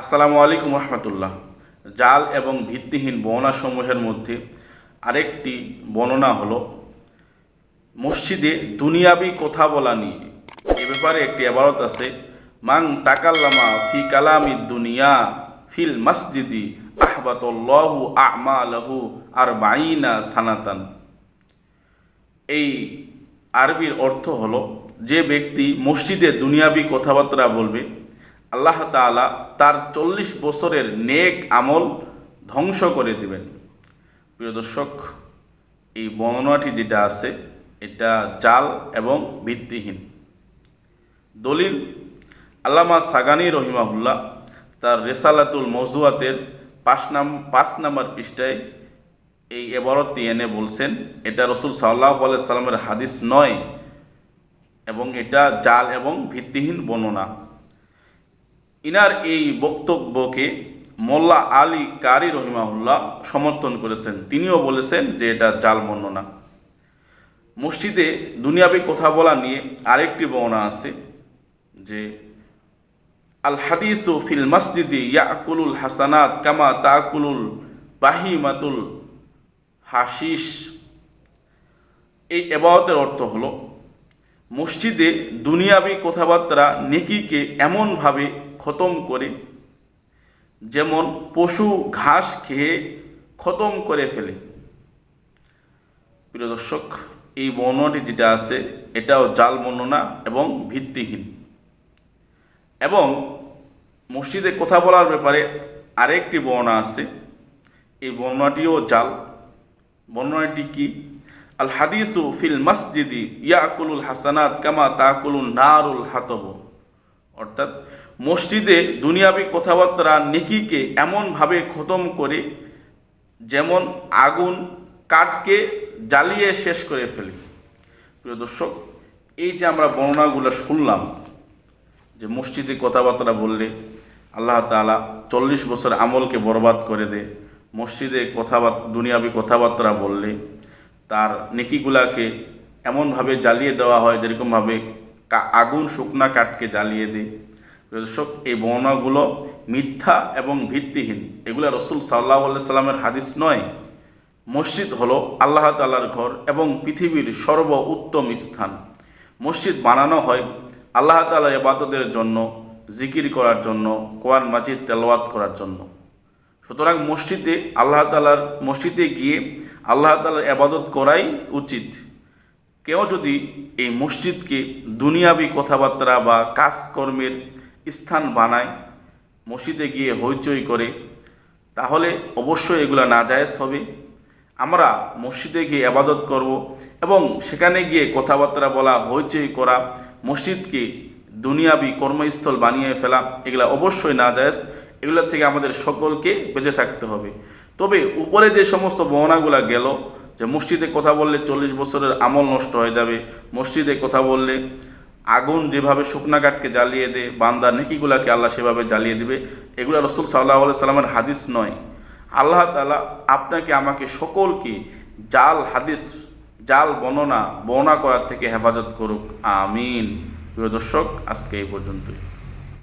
আসসালামু আলাইকুম রহমতুল্লাহ। জাল এবং ভিত্তিহীন বর্ণনাসমূহের মধ্যে আরেকটি বর্ণনা হলো, মসজিদে দুনিয়াবি কথা বলা নিয়ে। এ ব্যাপারে একটি আবারত আছে মাং তাকাল্লামা ফি কালামি দুনিয়া ফিল মসজিদি আহবাতল্লাহু আমালাহু আর বাইনা সানাতান। এই আরবির অর্থ হলো, যে ব্যক্তি মসজিদে দুনিয়াবি কথাবার্তা বলবে আল্লাহ তাআলা তার চল্লিশ বছরের নেক আমল ধ্বংস করে দিবেন। প্রিয় দর্শক, এই বর্ণনাটি যেটা আছে, এটা জাল এবং ভিত্তিহীন। দলিল, আল্লামা সাগানি রহিমাহুল্লাহ তার রেসালাতুল মজুয়াতের পাঁচ নাম, পাঁচ নাম্বার পৃষ্ঠায় এই এবারতটি এনে বলছেন, এটা রসুল সাল্লাহ সাল্লামের হাদিস নয় এবং এটা জাল এবং ভিত্তিহীন বর্ণনা। ইনার এই বক্তব্যকে মোল্লা আলী কারি রহিমাহুল্লাহ সমর্থন করেছেন। তিনিও বলেছেন যে এটা জাল বর্ণনা মসজিদে দুনিয়াবি কথা বলা নিয়ে আরেকটি বর্ণনা আছে যে, আল হাদিসু ফিল মসজিদি ইয়াকুলুল হাসানাত কামা তাকুলুল বাহিমাতুল হাসিস এই এবাদতের অর্থ হলো, মসজিদে দুনিয়াবি কথাবার্তা নেকিকে এমনভাবে খতম করে। যেমন পশু ঘাস খেয়ে খতম করে ফেলে। প্রিয় দর্শক, এই বর্ণনাটি যেটা আছে, এটাও জাল বর্ণনা এবং ভিত্তিহীন। এবং মসজিদে কথা বলার ব্যাপারে আরেকটি বর্ণনা আছে। এই বর্ণনাটিও জাল। বর্ণনাটি কি? আল হাদিসু ফিল মসজিদি ইয়াকুলুল হাসানাত কামা তাকুলুন নারুল হাতব। অর্থাৎ মসজিদে দুনিয়াবি কথাবার্তা নেকিকে এমনভাবে খতম করে, যেমন আগুন কাঠকে জ্বালিয়ে শেষ করে ফেলে। প্রিয় দর্শক, এই যে আমরা বর্ণনাগুলো শুনলাম, যে মসজিদে কথাবার্তা বললে আল্লাহ তালা চল্লিশ বছর আমলকে বরবাদ করে দেয়, মসজিদে কথাবার্তা, দুনিয়াবি কথাবার্তা বললে তার নেকিগুলাকে এমনভাবে জ্বালিয়ে দেওয়া হয় যেরকমভাবে আগুন শুকনা কাঠকে জ্বালিয়ে দেয়। দর্শক এই বর্ণনাগুলো মিথ্যা এবং ভিত্তিহীন। এগুলো রসুল সাল্লাহ সাল্লামের হাদিস নয়। মসজিদ হলো আল্লাহ তালার ঘর এবং পৃথিবীর সর্ব উত্তম স্থান। মসজিদ বানানো হয় আল্লাহ তালার এবাদতের জন্য, জিকির করার জন্য, কোরআন মাজিদ তেলাওয়াত করার জন্য। সুতরাং মসজিদে আল্লাহ তালার মসজিদে গিয়ে আল্লাহ তালার আবাদত করাই উচিত। কেউ যদি এই মসজিদকে দুনিয়াবি কথাবার্তা বা কাজকর্মের স্থান বানায়, মসজিদে গিয়ে হইচই করে, তাহলে অবশ্যই এগুলো না নাজায়েজ হবে। আমরা মসজিদে গিয়ে আবাদত করব এবং সেখানে গিয়ে কথাবার্তা বলা, হইচই করা, মসজিদকে দুনিয়াবি কর্মস্থল বানিয়ে ফেলা, এগুলো অবশ্যই না নাজায়েজ। এগুলোর থেকে আমাদের সকলকে বেঁচে থাকতে হবে। তবে উপরে যে সমস্ত বর্ণাগুলো গেল, যে মসজিদে কথা বললে চল্লিশ বছরের আমল নষ্ট হয়ে যাবে, মসজিদে কথা বললে আগুন যেভাবে শুকনা কাঠকে জ্বালিয়ে দেয়, বান্দা নেকিগুলাকে আল্লাহ সেভাবে জ্বালিয়ে দেবে, এগুলো রসুল সাল্লাহ সাল্লামের হাদিস নয়। আল্লাহ তালা আপনাকে, আমাকে সকলকে জাল, হাদিস, জাল বর্ণনা বর্ণনা করার থেকে হেফাজত করুক। আমিন। প্রিয় দর্শক, আজকে এই পর্যন্তই।